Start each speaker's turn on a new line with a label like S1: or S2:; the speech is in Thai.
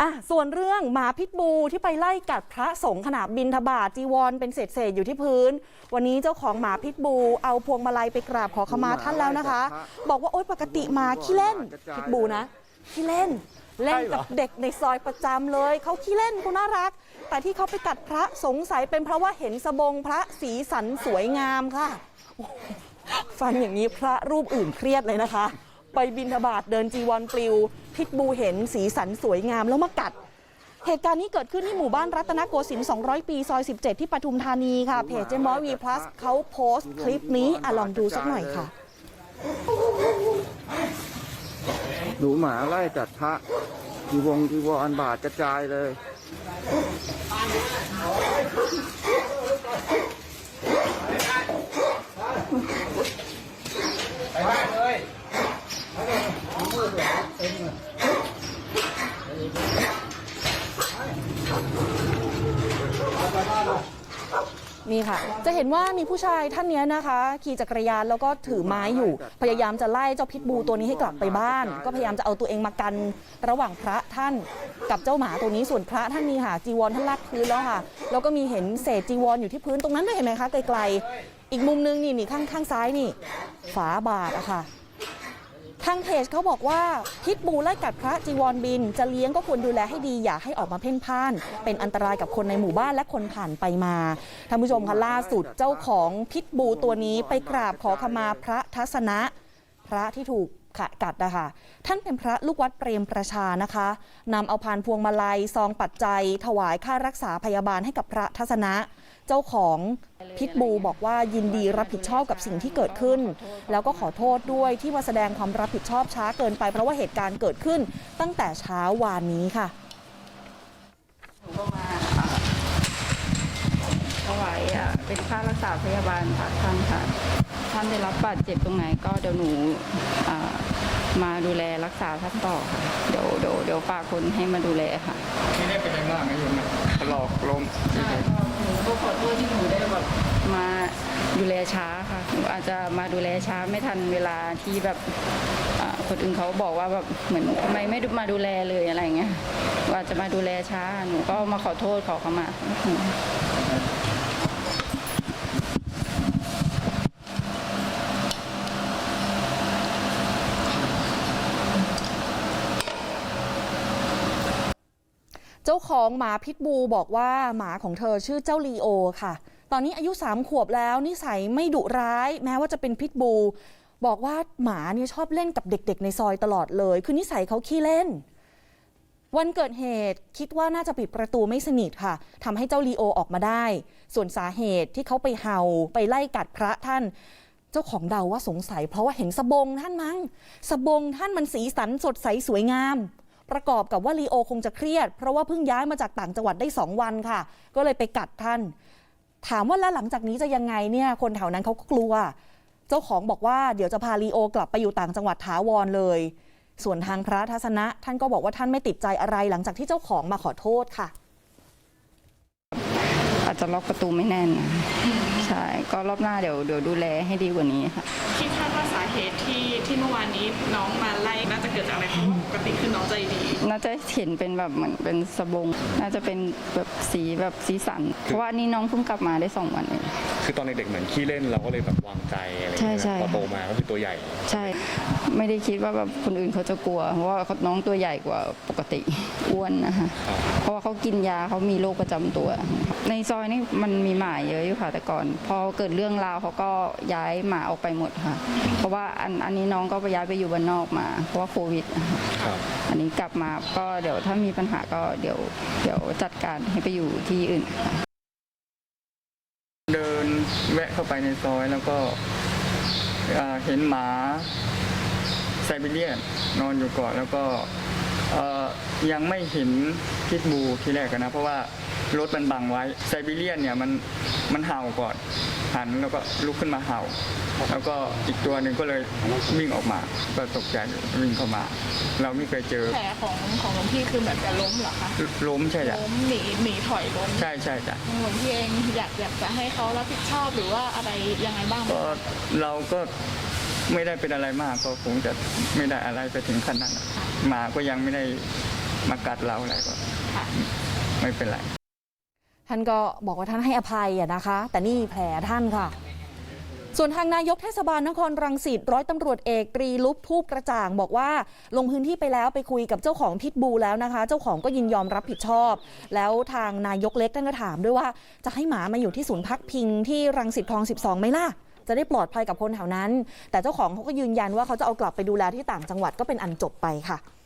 S1: อะส่วนเรื่องหมาพิษบูที่ไปไล่กัดพระสงฆ์ขณะบินทบาทจีวรเป็นเศษเศษๆอยู่ที่พื้น วันนี้เจ้าของหมาพิษบู เอาพวงมาลัยไปกราบขอขมาท่านแล้วนะคะ บอกว่าโอ๊ยปกติหมาขี้เล่นพิษบูนะขี้เล่นเล่นกับเด็กในซอยประจำเลย เขาขี้เล่นเขาน่ารัก แต่ที่เขาไปกัดพระสงสัยเป็นเพราะว่าเห็นสบงพระสีสันสวยงามค่ะ ฟังอย่างนี้พระรูปอื่นเครียดเลยนะคะ ไปบินทบาทเดินจีวรปลิว พิษบูเห็นสีสันสวยงามแล้วมากัด เหตุการณ์นี้เกิดขึ้นที่หมู่บ้านรัตนโกสินทร์200 ปี ซอย 17 ที่ปทุมธานีค่ะ เพจเจมอวีพลัสเขาโพสต์คลิปนี้อะลองดูสักหน่อยค่ะ
S2: ดูหมาไล่จัดพระจีวงจีวรบาดกระจายเลย
S1: นี่ค่ะ จะเห็นว่ามีผู้ชายท่านเนี้ยนะคะ ขี่จักรยานแล้วก็ถือไม้อยู่ พยายามจะไล่เจ้าพิษบูตัวนี้ให้กลับไปบ้าน ก็พยายามจะเอาตัวเองมากัน ระหว่างพระท่านกับเจ้าหมาตัวนี้ส่วนพระท่านนี่ค่ะ จีวรท่านลากพื้นแล้วค่ะ แล้วก็มีเห็นเศษจีวรอยู่ที่พื้นตรงนั้นด้วยเห็นไหมคะไกลๆอีกมุมนึงนี่นี่ข้างข้างซ้ายนี่ ฝาบาทอะค่ะ ทางเพจเขาบอกว่าพิษบูไล่กัดพระจีวรบิน จะเลี้ยงก็ควรดูแลให้ดีอย่าให้ออกมาเพ่นพ่าน เป็นอันตรายกับคนในหมู่บ้านและคนผ่านไปมาท่านผู้ชมคะล่าสุดเจ้าของพิษบูตัวนี้ไปกราบขอขมาพระทัศนะ พระที่ถูกขะกัดนะคะท่านเป็นพระลูกวัดเปรมประชานะคะนำเอาพานพวงมาลัยซองปัจจัย ถวายค่ารักษาพยาบาลให้กับพระทัศนะ เจ้าของพิษบูบอกว่ายินดีรับผิดชอบกับสิ่งที่เกิดขึ้น แล้วก็ขอโทษด้วยที่มาแสดงความรับผิดชอบช้าเกินไป เพราะว่าเหตุการณ์เกิดขึ้นตั้งแต่เช้าวานนี้ค่ะ
S3: ถวายอะเป็นค่ารักษาพยาบาลค่ะท่านค่ะท่านได้รับบาดเจ็บตรงไหนก็เดี๋ยวหนูอ่ามาดูแลรักษาท่านต่อค่ะเดี๋ยวเดี๋ยวเดี๋ยวฝากคนให้มาดูแลค่ะ
S2: ไม่ได้เป็นอะไรมากนะโยมนะถลอกลม
S3: ใช่ห นูก็ขอโทษที่หนูได้แบบมาดูแลช้าค่ะหนูอาจจะมาดูแลช้าไม่ทันเวลาที่แบบอ่าคนอื่นเขาบอกว่าแบบเหมือนทำไมไม่มาดูแลเลยอะไรเงี้ยว่าจะมาดูแลช้าหนูก็มาขอโทษขอเขามา
S1: เจ้าของหมาพิษบูบอกว่าหมาของเธอชื่อเจ้าลีโอค่ะ ตอนนี้อายุ3ขวบแล้วนิสัยไม่ดุร้าย แม้ว่าจะเป็นพิษบู บอกว่าหมาเนี่ยชอบเล่นกับเด็ก ๆ ในซอยตลอดเลย คือนิสัยเขาขี้เล่น วันเกิดเหตุคิดว่าน่าจะปิดประตูไม่สนิทค่ะทำให้เจ้าลีโอออกมาได้ ส่วนสาเหตุที่เขาไปเห่าไปไล่กัดพระท่านเจ้าของเดาว่าสงสัยเพราะว่าเห็นสบงท่านมั้ง สบงท่านมันสีสันสดใสสวยงาม ประกอบกับว่าลีโอคงจะเครียด เพราะว่าเพิ่งย้ายมาจากต่างจังหวัดได้สองวันค่ะ ก็เลยไปกัดท่าน ถามว่าแล้วหลังจากนี้จะยังไงเนี่ยคนแถวนั้นเขาก็กลัว เจ้าของบอกว่าเดี๋ยวจะพาลีโอกลับไปอยู่ต่างจังหวัดถาวรเลย ส่วนทางพระทัศนะ ท่านก็บอกว่าท่านไม่ติดใจอะไรหลังจากที่เจ้าของมาขอโทษค่ะ
S3: อาจจะล็อกประตูไม่แน่นนะ ก็รอบหน้าเดี๋ยวเดี๋ยวดูแลให้ดีกว่านี้ค่ะ
S4: คิดคาดว่าสาเหตุที่ที่เมื่อวานนี้น้องมาไล่น่าจะเกิดจากอะไรเพราะว่าปกติคือน้องใจดี
S3: น่าจะเห็นเป็นแบบเหมือนเป็นสบง น่าจะเป็นแบบสีแบบสีสัน เพราะว่านี่น้องเพิ่งกลับมาได้สองวันเอง
S5: คือตอนเด็กๆเหมือนขี้เล่นเราก็เลยแบบวางใจอะไรอย่างเงี้ย
S3: ใช่ใช่
S5: พอโตมาก็คือตัวใหญ่
S3: ใช่ ไม่ได้คิดว่าแบบคนอื่นเขาจะกลัว เพราะว่าน้องตัวใหญ่กว่าปกติ อ้วนนะคะ เพราะว่าเขากินยาเขามีโรคประจำตัว ในซอยนี่มันมีหมาเยอะอยู่ค่ะแต่ก่อน พอเกิดเรื่องราวเขาก็ย้ายหมาออกไปหมดค่ะ เพราะว่าอันอันนี้น้องก็ไปย้ายไปอยู่บ้านนอกมา เพราะว่าโควิด
S5: ครับ
S3: อันนี้กลับมาก็เดี๋ยวถ้ามีปัญหาก็เดี๋ยวเดี๋ยวจัดการให้ไปอยู่ที่อื่นค่ะ
S2: เดิน แวะเข้าไปในซอยแล้วก็เห็นหมาไซบีเรียนนอนอยู่ก่อนแล้วก็ยังไม่เห็นพิษบูทีแรกนะ เพราะว่ารถมันบังไว้ไซบีเรียนเนี่ยมันมันเห่าก่อน หันแล้วก็ลุกขึ้นมาเห่า แล้วก็อีกตัวหนึ่งก็เลยวิ่งออกมา ก็ตกใจวิ่งเข้ามา เราไม่เคยเจอ
S4: แผลของของหลวงพี่คือแบบจะล้มเหรอคะ
S2: ล้มใช่จ้ะ
S4: ล้มหนีหนีถอยล้ม
S2: ใช่ใช่จ้ะ
S4: หลวงพี่เองอยากอยากจะให้เขารับผิดชอบหรือว่าอะไรยังไงบ้างไหม
S2: ก็เราก็ไม่ได้เป็นอะไรมากก็คงจะไม่ได้อะไรไปถึงขนาดนั้นหมาก็ยังไม่ได้มากัดเราอะไรก็ไม่เป็นไร
S1: ท่านก็บอกว่าท่านให้อภัยอะนะคะ แต่นี่แผลท่านค่ะ ส่วนทางนายกเทศบาลนครรังสิตร้อยตำรวจเอกตรีลุปทูกระจ่างบอกว่าลงพื้นที่ไปแล้วไปคุยกับเจ้าของพิษบูแล้วนะคะ เจ้าของก็ยินยอมรับผิดชอบ แล้วทางนายกเล็กท่านก็ถามด้วยว่าจะให้หมามาอยู่ที่ศูนย์พักพิงที่รังสิตคลอง 12ไหมล่ะจะได้ปลอดภัยกับคนแถวนั้น แต่เจ้าของเขาก็ยืนยันว่าเขาจะเอากลับไปดูแลที่ต่างจังหวัดก็เป็นอันจบไปค่ะ